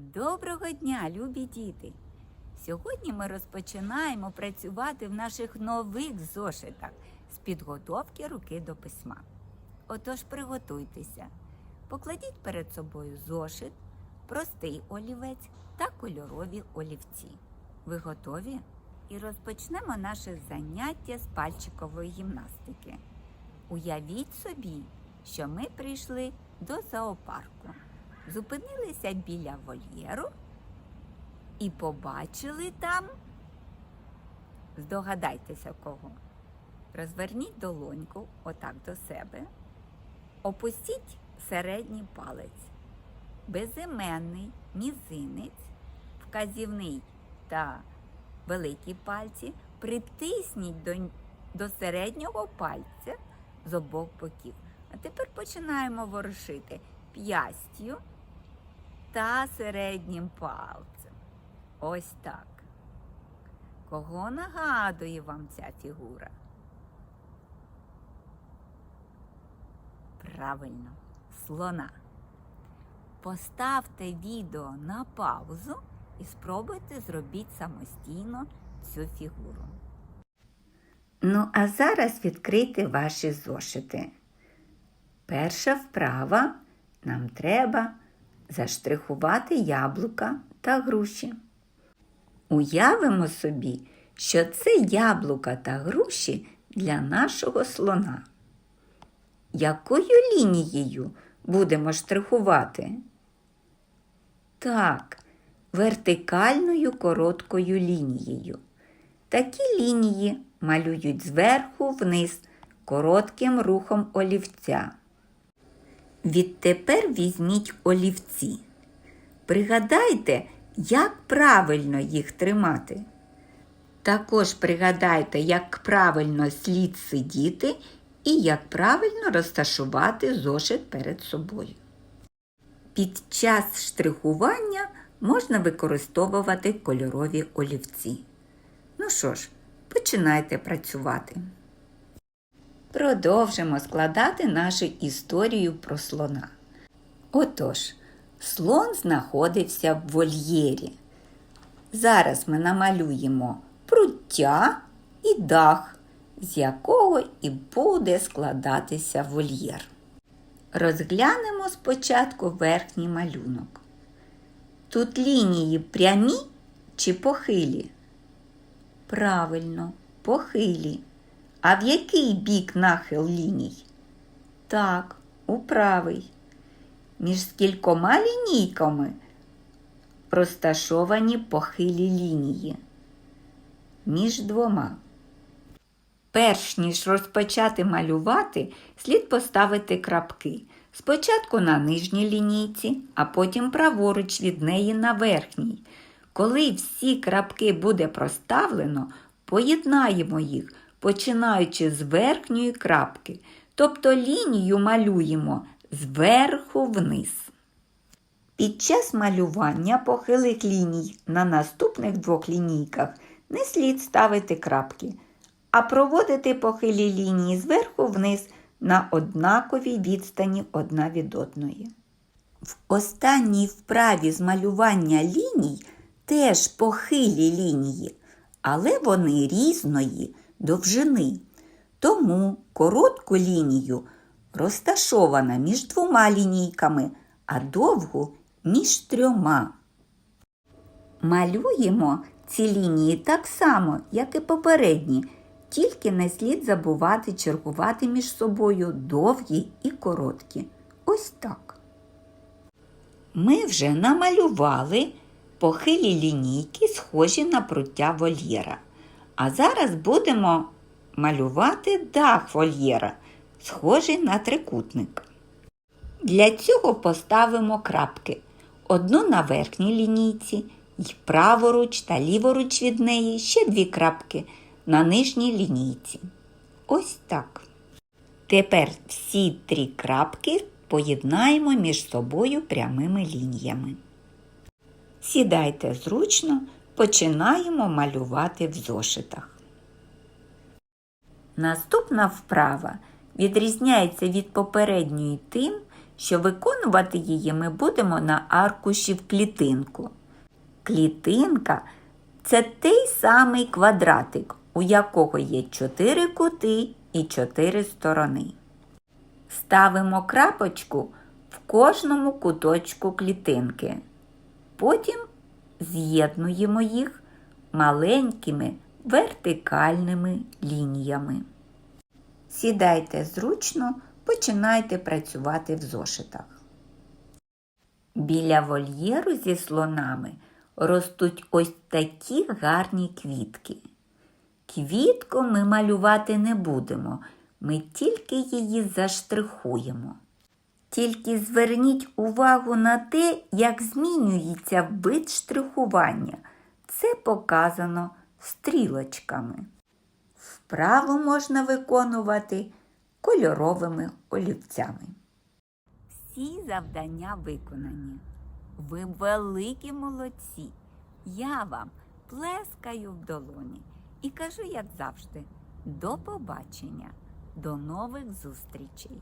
Доброго дня, любі діти! Сьогодні ми розпочинаємо працювати в наших нових зошитах з підготовки руки до письма. Отож, приготуйтеся. Покладіть перед собою зошит, простий олівець та кольорові олівці. Ви готові? І розпочнемо наше заняття з пальчикової гімнастики. Уявіть собі, що ми прийшли до зоопарку зупинилися біля вольєру і побачили там. Здогадайтеся кого. Розверніть долоньку отак до себе. Опустіть середній палець, безіменний мізинець, вказівний та великий пальці притисніть до, до середнього пальця з обох боків. А тепер починаємо ворушити п'ястю та середнім пальцем. Ось так. Кого нагадує вам ця фігура? Правильно, слона. Поставте відео на паузу і спробуйте зробити самостійно цю фігуру. Ну, а зараз відкрийте ваші зошити. Перша вправа нам треба заштрихувати яблука та груші. Уявимо собі, що це яблука та груші для нашого слона. Якою лінією будемо штрихувати? Так, вертикальною короткою лінією. Такі лінії малюють зверху вниз коротким рухом олівця. Відтепер візьміть олівці. Пригадайте, як правильно їх тримати. Також пригадайте, як правильно слід сидіти і як правильно розташувати зошит перед собою. Під час штрихування можна використовувати кольорові олівці. Ну що ж, починайте працювати. Продовжимо складати нашу історію про слона. Отож, слон знаходився в вольєрі. Зараз ми намалюємо пруття і дах, з якого і буде складатися вольєр. Розглянемо спочатку верхній малюнок. Тут лінії прямі чи похилі? Правильно, похилі. А в який бік нахил ліній? Так, у правий. Між скількома лінійками розташовані похилі лінії. Між двома. Перш ніж розпочати малювати, слід поставити крапки. Спочатку на нижній лінійці, а потім праворуч від неї на верхній. Коли всі крапки буде проставлено, поєднаємо їх починаючи з верхньої крапки, тобто лінію малюємо зверху вниз. Під час малювання похилих ліній на наступних двох лінійках не слід ставити крапки, а проводити похилі лінії зверху вниз на однаковій відстані одна від одної. В останній вправі з малювання ліній теж похилі лінії, але вони різної довжини. Тому коротку лінію розташована між двома лінійками, а довгу між трьома. Малюємо ці лінії так само, як і попередні, тільки не слід забувати чергувати між собою довгі і короткі. Ось так. Ми вже намалювали похилі лінійки, схожі на пруття вольєра. А зараз будемо малювати дах вольєра, схожий на трикутник. Для цього поставимо крапки. Одну на верхній лінійці, і праворуч та ліворуч від неї ще дві крапки на нижній лінійці. Ось так. Тепер всі три крапки поєднаємо між собою прямими лініями. Сідайте зручно починаємо малювати в зошитах. Наступна вправа відрізняється від попередньої тим, що виконувати її ми будемо на аркуші в клітинку. Клітинка це той самий квадратик, у якого є чотири кути і чотири сторони. Ставимо крапочку в кожному куточку клітинки. Потім з'єднуємо їх маленькими вертикальними лініями. Сідайте зручно, починайте працювати в зошитах. Біля вольєру зі слонами ростуть ось такі гарні квітки. Квітку ми малювати не будемо, ми тільки її заштрихуємо. Тільки зверніть увагу на те, як змінюється вид штрихування. Це показано стрілочками. Вправу можна виконувати кольоровими олівцями. Всі завдання виконані. Ви великі молодці. Я вам плескаю в долоні і кажу, як завжди, до побачення, до нових зустрічей!